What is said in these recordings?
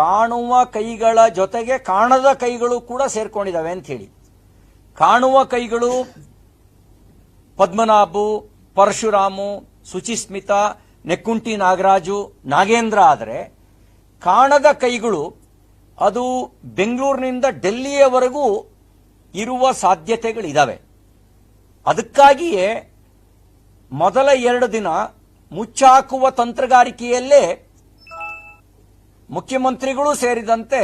ಕಾಣುವ ಕೈಗಳ ಜೊತೆಗೆ ಕಾಣದ ಕೈಗಳು ಕೂಡ ಸೇರ್ಕೊಂಡಿದ್ದಾವೆ ಅಂತ ಹೇಳಿ. ಕಾಣುವ ಕೈಗಳು ಪದ್ಮನಾಭು, ಪರಶುರಾಮು, ಸುಚಿಸ್ಮಿತ, ನೆಕ್ಕುಂಟಿ ನಾಗರಾಜು, ನಾಗೇಂದ್ರ ಆದರೆ ಕಾಣದ ಕೈಗಳು ಅದು ಬೆಂಗಳೂರಿನಿಂದ ಡೆಲ್ಲಿಯವರೆಗೂ ಇರುವ ಸಾಧ್ಯತೆಗಳಿದ್ದಾವೆ ಅದಕ್ಕಾಗಿಯೇ ಮೊದಲ ಎರಡು ದಿನ ಮುಚ್ಚಾಕುವ ತಂತ್ರಗಾರಿಕೆಯಲ್ಲೇ ಮುಖ್ಯಮಂತ್ರಿಗಳು ಸೇರಿದಂತೆ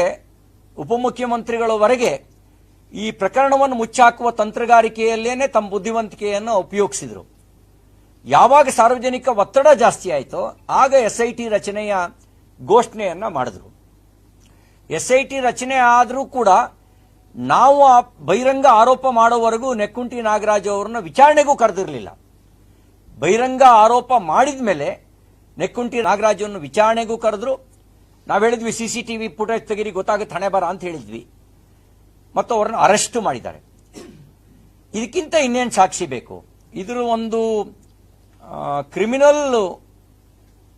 ಉಪಮುಖ್ಯಮಂತ್ರಿಗಳವರೆಗೆ ಈ ಪ್ರಕರಣವನ್ನು ಮುಚ್ಚಾಕುವ ತಂತ್ರಗಾರಿಕೆಯಲ್ಲೇನೆ ತಮ್ಮ ಬುದ್ಧಿವಂತಿಕೆಯನ್ನು ಉಪಯೋಗಿಸಿದರು. ಯಾವಾಗ ಸಾರ್ವಜನಿಕ ಒತ್ತಡ ಜಾಸ್ತಿ ಆಯಿತೋ ಆಗ ಎಸ್ಐಟಿ ರಚನೆಯ ಘೋಷಣೆಯನ್ನ ಮಾಡಿದ್ರು. ಎಸ್ಐಟಿ ರಚನೆ ಆದರೂ ಕೂಡ ನಾವು ಆ ಬಹಿರಂಗ ಆರೋಪ ಮಾಡೋವರೆಗೂ ನೆಕ್ಕುಂಟಿ ನಾಗರಾಜ್ ಅವರನ್ನು ವಿಚಾರಣೆಗೂ ಕರೆದಿರಲಿಲ್ಲ. ಬಹಿರಂಗ ಆರೋಪ ಮಾಡಿದ ಮೇಲೆ ನೆಕ್ಕುಂಟಿ ನಾಗರಾಜನ್ನು ವಿಚಾರಣೆಗೂ ಕರೆದ್ರು. ನಾವು ಹೇಳಿದ್ವಿ ಸಿ ಸಿ ಟಿವಿ ಫುಟೇಜ್ ತೆಗೀರಿ, ಗೊತ್ತಾಗುತ್ತೆ ಹಣೆ ಬರ ಅಂತ ಹೇಳಿದ್ವಿ. ಮತ್ತು ಅವರನ್ನು ಅರೆಸ್ಟ್ ಮಾಡಿದ್ದಾರೆ. ಇದಕ್ಕಿಂತ ಇನ್ನೇನು ಸಾಕ್ಷಿ ಬೇಕು? ಇದರ ಒಂದು ಕ್ರಿಮಿನಲ್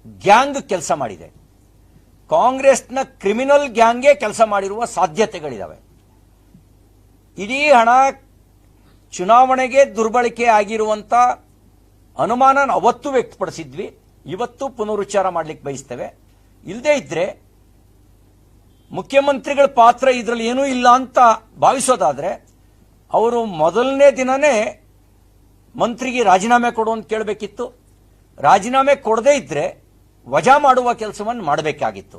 ಗ್ಯಾಂಗ್ ಕೆಲಸ ಮಾಡಿದೆ. ಕಾಂಗ್ರೆಸ್ನ ಕ್ರಿಮಿನಲ್ ಗ್ಯಾಂಗೇ ಕೆಲಸ ಮಾಡಿರುವ ಸಾಧ್ಯತೆಗಳಿದಾವೆ. ಇಡೀ ಹಣ ಚುನಾವಣೆಗೆ ದುರ್ಬಳಕೆ ಆಗಿರುವಂತ ಅನುಮಾನ ಅವತ್ತು ವ್ಯಕ್ತಪಡಿಸಿದ್ವಿ. ಇವತ್ತು ಪುನರುಚ್ಚಾರ ಮಾಡ್ಲಿಕ್ಕೆ ಬಯಸ್ತೇವೆ. ಇಲ್ಲದೇ ಇದ್ರೆ ಮುಖ್ಯಮಂತ್ರಿಗಳ ಪಾತ್ರ ಇದರಲ್ಲಿ ಏನೂ ಇಲ್ಲ ಅಂತ ಭಾವಿಸೋದಾದ್ರೆ ಅವರು ಮೊದಲನೇ ದಿನನೇ ಮಂತ್ರಿಗೆ ರಾಜೀನಾಮೆ ಕೊಡು ಅಂತ ಕೇಳಬೇಕಿತ್ತು. ರಾಜೀನಾಮೆ ಕೊಡದೇ ಇದ್ರೆ ವಜಾ ಮಾಡುವ ಕೆಲಸವನ್ನು ಮಾಡಬೇಕಾಗಿತ್ತು.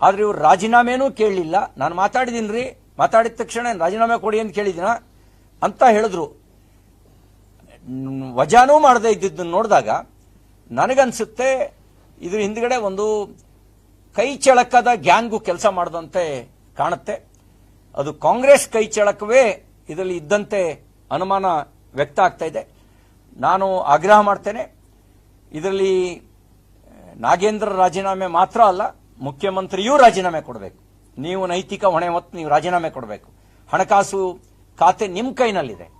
ಆದರೆ ಇವರು ರಾಜೀನಾಮೆನೂ ಕೇಳಲಿಲ್ಲ. ನಾನು ಮಾತಾಡಿದ್ದೀನಿ ರೀ ಮಾತಾಡಿದ ತಕ್ಷಣ ರಾಜೀನಾಮೆ ಕೊಡಿ ಅಂತ ಕೇಳಿದಿನ? ಅಂತ ಹೇಳಿದ್ರು. ವಜಾನೂ ಮಾಡದೇ ಇದ್ದಿದ್ದನ್ನು ನೋಡಿದಾಗ ನನಗನ್ಸುತ್ತೆ, ಇದ್ರ ಹಿಂದ್ಗಡೆ ಒಂದು ಕೈ ಚಳಕದ ಗ್ಯಾಂಗು ಕೆಲಸ ಮಾಡದಂತೆ ಕಾಣುತ್ತೆ. ಅದು ಕಾಂಗ್ರೆಸ್ ಕೈ ಚಳಕವೇ ಇದರಲ್ಲಿ ಇದ್ದಂತೆ ಅನುಮಾನ ವ್ಯಕ್ತ ಆಗ್ತಾ ಇದೆ. ನಾನು ಆಗ್ರಹ ಮಾಡ್ತೇನೆ. ಇದರಲ್ಲಿ ನಾಗೇಂದ್ರ ರಾಜೀನಾಮೆ ಮಾತ್ರ ಅಲ್ಲ, ಮುಖ್ಯಮಂತ್ರಿಯೂ ರಾಜೀನಾಮೆ ಕೊಡಬೇಕು. ನೀವು ನೈತಿಕ ಹೊಣೆ ಹೊತ್ತು ನೀವು ರಾಜೀನಾಮೆ ಕೊಡಬೇಕು. ಹಣಕಾಸು ಖಾತೆ ನಿಮ್ಮ ಕೈನಲ್ಲಿದೆ.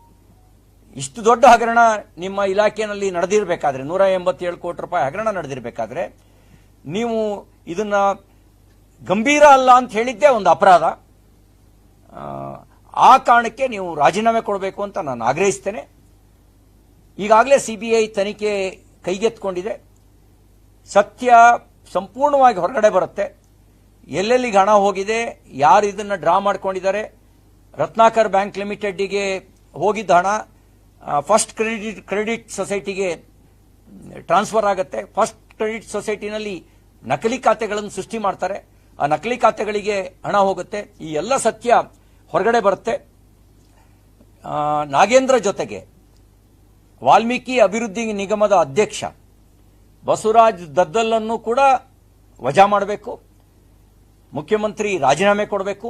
ಇಷ್ಟು ದೊಡ್ಡ ಹಗರಣ ನಿಮ್ಮ ಇಲಾಖೆಯಲ್ಲಿ ನಡೆದಿರಬೇಕಾದ್ರೆ, ನೂರ ಎಂಬತ್ತೇಳು ಕೋಟಿ ರೂಪಾಯಿ ಹಗರಣ ನಡೆದಿರಬೇಕಾದ್ರೆ, ನೀವು ಇದನ್ನ ಗಂಭೀರ ಅಲ್ಲ ಅಂತ ಹೇಳಿದ್ದೇ ಒಂದು ಅಪರಾಧ. ಆ, ಕಾರಣಕ್ಕೆ ನೀವು ರಾಜೀನಾಮೆ ಕೊಡಬೇಕು ಅಂತ ನಾನು ಆಗ್ರಹಿಸ್ತೇನೆ. ಈಗಾಗಲೇ ಸಿಬಿಐ ತನಿಖೆ ಕೈಗೆತ್ಕೊಂಡಿದೆ ಸತ್ಯ ಸಂಪೂರ್ಣವಾಗಿ ಹೊರಗಡೆ ಬರುತ್ತೆ. ಎಲ್ಲೆಲ್ಲಿಗೆ ಹಣ ಹೋಗಿದೆ ಯಾರು ಇದನ್ನು ಡ್ರಾ ಮಾಡ್ಕೊಂಡಿದ್ದಾರೆ ರತ್ನಾಕರ್ ಬ್ಯಾಂಕ್ ಲಿಮಿಟೆಡ್ಗೆ ಹೋಗಿದ್ದ ಹಣ ಫಸ್ಟ್ ಕ್ರೆಡಿಟ್ ಕ್ರೆಡಿಟ್ ಸೊಸೈಟಿಗೆ ಟ್ರಾನ್ಸ್ಫರ್ ಆಗುತ್ತೆ. ಫಸ್ಟ್ ಕ್ರೆಡಿಟ್ ಸೊಸೈಟಿನಲ್ಲಿ ನಕಲಿ ಖಾತೆಗಳನ್ನು ಸೃಷ್ಟಿ ಮಾಡ್ತಾರೆ. ಆ ನಕಲಿ ಖಾತೆಗಳಿಗೆ ಹಣ ಹೋಗುತ್ತೆ. ಈ ಎಲ್ಲ ಸತ್ಯ ಹೊರಗಡೆ ಬರುತ್ತೆ. ನಾಗೇಂದ್ರ ಜೊತೆಗೆ ವಾಲ್ಮೀಕಿ ಅಭಿವೃದ್ಧಿ ನಿಗಮದ ಅಧ್ಯಕ್ಷ ಬಸವರಾಜ್ ದದ್ದಲ್ಲನ್ನು ಕೂಡ ವಜಾ ಮಾಡಬೇಕು. ಮುಖ್ಯಮಂತ್ರಿ ರಾಜೀನಾಮೆ ಕೊಡಬೇಕು.